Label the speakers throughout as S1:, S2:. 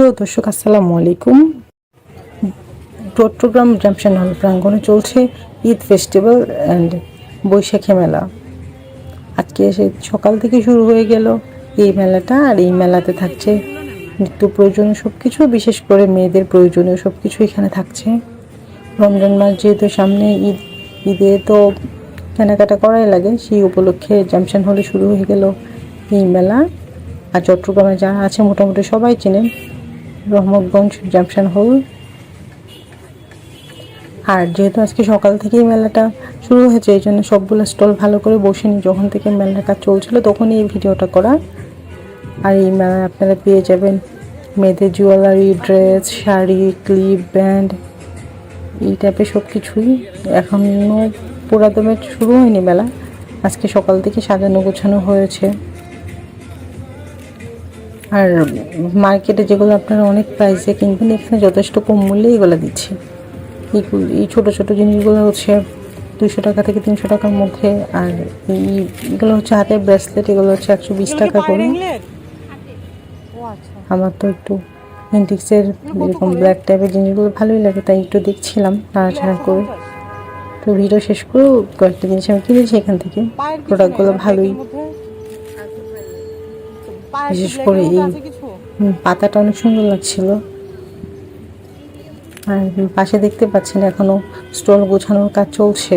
S1: প্রিয় দর্শক, আসসালামু আলাইকুম। চট্টগ্রাম জামশান হল প্রাঙ্গণে চলছে ঈদ ফেস্টিভ্যাল অ্যান্ড বৈশাখী মেলা। আজকে এসে সকাল থেকে শুরু হয়ে গেল এই মেলাটা, আর এই মেলাতে থাকছে নিত্য প্রয়োজনীয় সব কিছু বিশেষ করে মেয়েদের প্রয়োজনীয় সব কিছু এখানে থাকছে। রমজান মাস যেহেতু সামনে ঈদ, ঈদে তো কেনাকাটা করাই লাগে, সেই উপলক্ষে জামশান হলে শুরু হয়ে গেল এই মেলা। আর চট্টগ্রামে যারা আছে, মোটামুটি সবাই চেনেন রহমতগঞ্জ জামশান হল। আর যেহেতু আজকে সকাল থেকেই মেলাটা শুরু হয়েছে, এই জন্য সবগুলো স্টল ভালো করে বসেনি। যখন থেকে মেলার কাজ চলছিল, তখনই এই ভিডিওটা করা। আর এই মেলায় আপনারা পেয়ে যাবেন মেয়েদের jewellery, dress, sari, clip, band, এই টাইপের সব কিছুই এখনও পুরাদমে শুরু হয়নি মেলা। আজকে সকাল থেকে সাজানো গোছানো হয়েছে। আর মার্কেটে যেগুলো আপনারা অনেক প্রাইসে কিনবেন এখানে যথেষ্ট কম মূল্যে এগুলো দিচ্ছে। এই ছোটো ছোটো জিনিসগুলো হচ্ছে দুশো টাকা থেকে তিনশো টাকার মধ্যে আর এই এগুলো হচ্ছে হাতের ব্রেসলেট এগুলো হচ্ছে একশো বিশ টাকা করে। আমার তো একটু এন্টিক্সের এরকম ব্ল্যাক টাইপের জিনিসগুলো ভালোই লাগে তাই একটু দেখছিলাম নাড়াচাড়া করে। তো ভিডিও শেষ করেও কয়েকটা জিনিস আমি কিনেছি এখান থেকে। প্রোডাক্টগুলো ভালোই। বিশেষ করে এই পাতাটা অনেক সুন্দর লাগছিল। আর পাশে দেখতে পাচ্ছেন এখনও স্টল গোছানোর কাজ চলছে।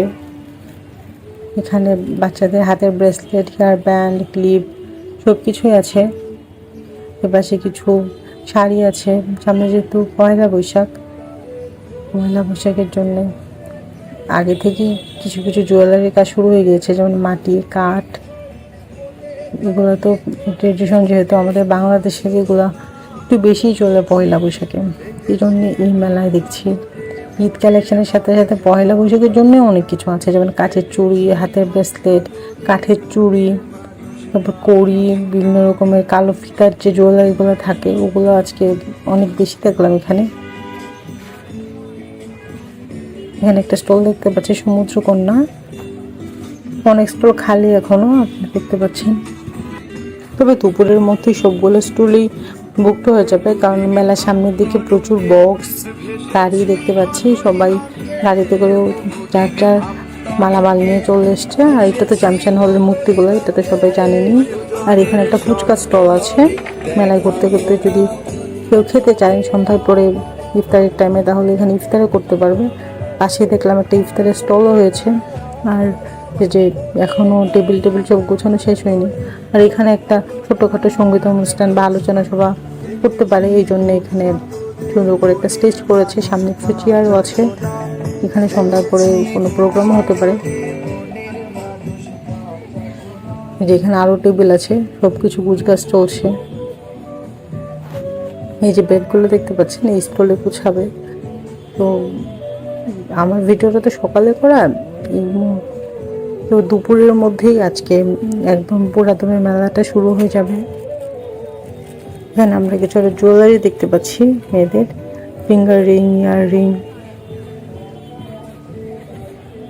S1: এখানে বাচ্চাদের হাতের ব্রেসলেট হেয়ার ব্যান্ড ক্লিপ সব কিছুই আছে। এপাশে কিছু শাড়ি আছে। সামনে যেহেতু পয়লা বৈশাখ পয়লা বৈশাখের জন্য আগে থেকেই কিছু কিছু জুয়েলারির কাজ শুরু হয়ে গিয়েছে যেমন মাটি কাঠ এগুলো তো ট্রেডিশন যেহেতু আমাদের বাংলাদেশে এগুলো একটু বেশি চলে পয়লা বৈশাখে। এই জন্য এই মেলায় দেখছি। ঈদ কালেকশনের সাথে সাথে পয়লা বৈশাখের জন্য অনেক কিছু আছে। যেমন কাঠের চুড়ি, হাতের ব্রেসলেট কাঠের চুড়ি, তারপর কড়ি, বিভিন্ন রকমের কালো ফিতার যে জুয়েলারিগুলো থাকে, ওগুলো আজকে অনেক বেশি দেখলাম এখানে। এখানে একটা স্টল দেখতে পাচ্ছি, সমুদ্রকন্যা। অনেক স্টল খালি এখনও, আপনি দেখতে পাচ্ছেন। তবে দুপুরের মধ্যেই সবগুলো স্টুলই বুকড হয়ে যাবে, কারণ মেলার সামনের দিকে প্রচুর বক্স গাড়ি দেখতে পাচ্ছি, সবাই গাড়িতে করে যার যার মালামাল নিয়ে চলে এসছে। আর এটা তো জামশান হলের মূর্তিগুলো, এটা তো সবাই জানেনি। আর এখানে একটা ফুচকা স্টল আছে, মেলায় ঘুরতে ঘুরতে যদি কেউ খেতে চায়, সন্ধ্যার পরে ইফতারের টাইমে তাহলে এখানে ইফতারও করতে পারবে। পাশে দেখলাম একটা ইফতারের স্টলও হয়েছে। আর যে এখনও টেবিল টেবিল সব গোছানো শেষ হয়নি। আর এখানে একটা ছোটোখাটো সংগীত অনুষ্ঠান বা আলোচনা সভা করতে পারে, এই জন্য এখানে সুন্দর করে একটা স্টেজ করেছে, সামনে কিছু চেয়ারও আছে। এখানে সন্ধ্যার পরে কোনো প্রোগ্রামও হতে পারে। যেখানে আরও টেবিল আছে সব কিছু গুছগাছ চলছে। এই যে ব্যাগগুলো দেখতে পাচ্ছেন, এই স্টলে গুছাবে। তো আমার ভিডিওটা তো সকালে করা, এই তো দুপুরের মধ্যেই আজকে একদম পুরাতনের মেলাটা শুরু হয়ে যাবে। এখানে আমরা কিছু একটা জুয়েলারি দেখতে পাচ্ছি মেয়েদের। ফিঙ্গার রিং ইয়ার রিং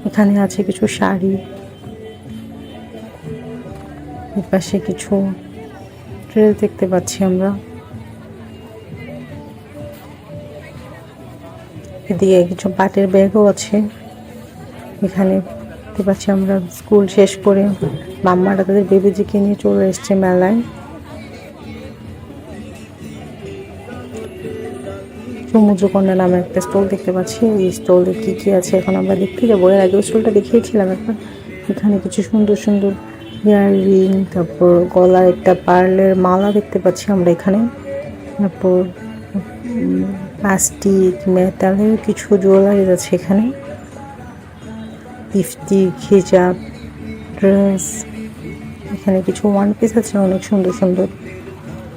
S1: এখানে আছে কিছু শাড়ি। পাশে কিছু ড্রেস দেখতে পাচ্ছি আমরা। এদিকে কিছু পাটের ব্যাগও আছে। এখানে দেখতে পাচ্ছি আমরা স্কুল শেষ করে মাম্মারা তাদের বেবিজিকে নিয়ে চলে এসছে মেলায়। সমুদ্রকন্যা নামে একটা স্টল দেখতে পাচ্ছি। এই স্টলে কি কি আছে এখন আমরা দেখতে যাব। এর আগে স্টলটা দেখিয়েছিলাম একবার। এখানে কিছু সুন্দর সুন্দর ইয়ার রিং, তারপর গলার একটা পার্লের মালা দেখতে পাচ্ছি আমরা এখানে। তারপর প্লাস্টিক, মেটালের কিছু জুয়েলারি আছে এখানে। লিপস্টিক হিজাব, ড্রেস, এখানে কিছু ওয়ান পিস আছে, অনেক সুন্দর সুন্দর।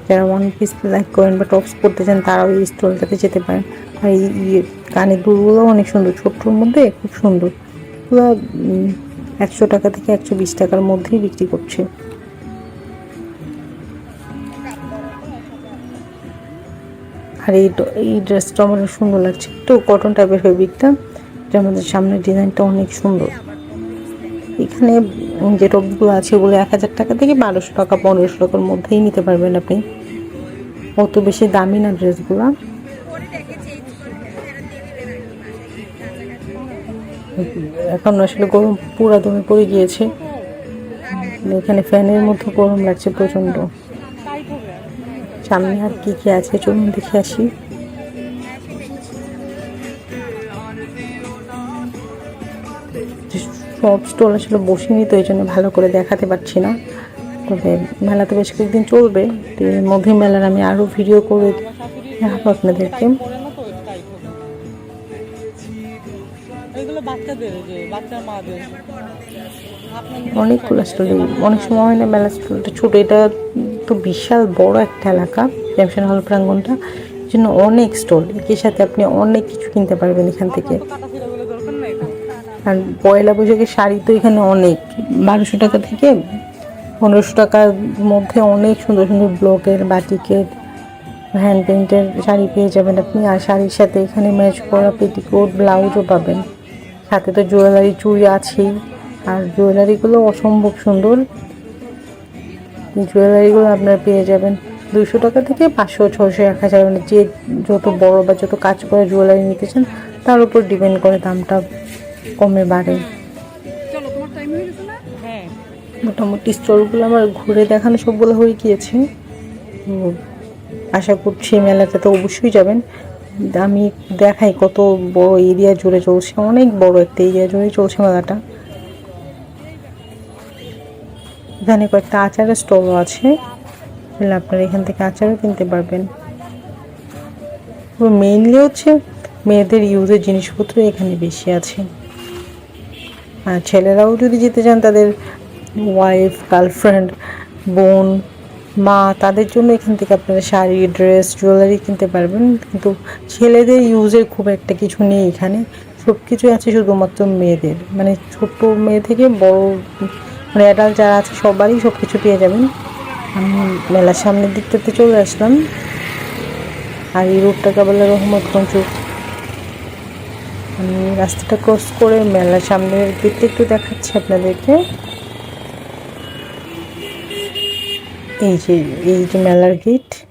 S1: যারা ওয়ান পিস লাইক করেন বা টপস পরতে চান, তারাও এই স্টলটাতে যেতে পারেন। আর এই ইয়ে কানের দুলগুলো অনেক সুন্দর, ছোট্টর মধ্যে খুব সুন্দর। পুরো একশো টাকা থেকে একশো বিশ টাকার মধ্যেই বিক্রি করছে। আর এই এই ড্রেসটা আমার সুন্দর লাগছে। একটু কটন টাইপের ফেব্রিকটা যে আমাদের সামনের ডিজাইনটা অনেক সুন্দর। এখানে যে টপগুলো আছে ওগুলো এক হাজার টাকা থেকে বারোশো টাকা, পনেরোশো টাকার মধ্যেই নিতে পারবেন আপনি। অত বেশি দামি না ড্রেসগুলো। এখন আসলে গরম পুরা দমে পড়ে গিয়েছে। এখানে ফ্যানের মধ্যে গরম লাগছে প্রচণ্ড সামনে আর কি কি আছে চলুন দেখে আসি। সব স্টল আসলে বসিনি তো এই জন্য ভালো করে দেখাতে পারছি না। তবে মেলা তো বেশ কয়েকদিন চলবে তো এর মধ্যে মেলার আমি আরও ভিডিও করে দেখাবো আপনাদেরকে। অনেকগুলো স্টল অনেক সময় হয় না মেলা স্টলটা ছোটো এটা তো বিশাল বড় একটা এলাকা জ্যামশন হল প্রাঙ্গনটা। জন্য অনেক স্টল একই সাথে আপনি অনেক কিছু কিনতে পারবেন এখান থেকে। আর পয়লা বৈশাখের শাড়ি তো এখানে অনেক। বারোশো টাকা থেকে পনেরোশো টাকার মধ্যে অনেক সুন্দর সুন্দর ব্লকের বাটিকের হ্যান্ড পেন্টের শাড়ি পেয়ে যাবেন আপনি। আর শাড়ির সাথে এখানে ম্যাচ করা পেটিকোট ব্লাউজও পাবেন। সাথে তো জুয়েলারি চুড়ি আছেই। আর জুয়েলারিগুলো অসম্ভব সুন্দর। জুয়েলারিগুলো আপনারা পেয়ে যাবেন। দুশো টাকা থেকে পাঁচশো ছশো এক হাজার মানে যে যত বড় বা যত কাজ করে জুয়েলারি নিতে চান, তার উপর ডিপেন্ড করে দামটা। কমে বাড়ে।
S2: চলো তোমার টাইম হয়ে হ্যাঁ।
S1: মোটামুটি স্টলগুলো আমার ঘুরে দেখানো সবগুলো হয়ে গিয়েছে। আশা করছি মেলাতে তো অবশ্যই যাবেন। আমি দেখাই কত বড় এরিয়া জুড়ে চলছে। অনেক বড় একটা এরিয়া জুড়ে চলছে মেলাটা। এখানে কয়েকটা আচারের স্টলও আছে। তাহলে আপনারা এখান থেকে আচারও কিনতে পারবেন। মেইনলি হচ্ছে মেয়েদের ইউজের জিনিসপত্র এখানে বেশি আছে। ছেলেরাও যদি যেতে চান, তাদের ওয়াইফ গার্লফ্রেন্ড বোন, মা, তাদের জন্য এখান থেকে আপনারা শাড়ি ড্রেস জুয়েলারি কিনতে পারবেন। কিন্তু ছেলেদের ইউজের খুব একটা কিছু নেই এখানে। সব কিছুই আছে শুধুমাত্র মেয়েদের। মানে ছোট মেয়ে থেকে বড় মানে অ্যাডাল্ট যারা আছে, সবারই সব কিছু পেয়ে যাবেন। আমি মেলার সামনের দিকটাতে চলে আসলাম। আর এই রোডটা কাবালা রহমতগঞ্জ আমি রাস্তাটা ক্রস করে মেলা সামনের গেটটা একটু দেখাচ্ছি আপনাদেরকে। এই যে এই যে মেলার গেট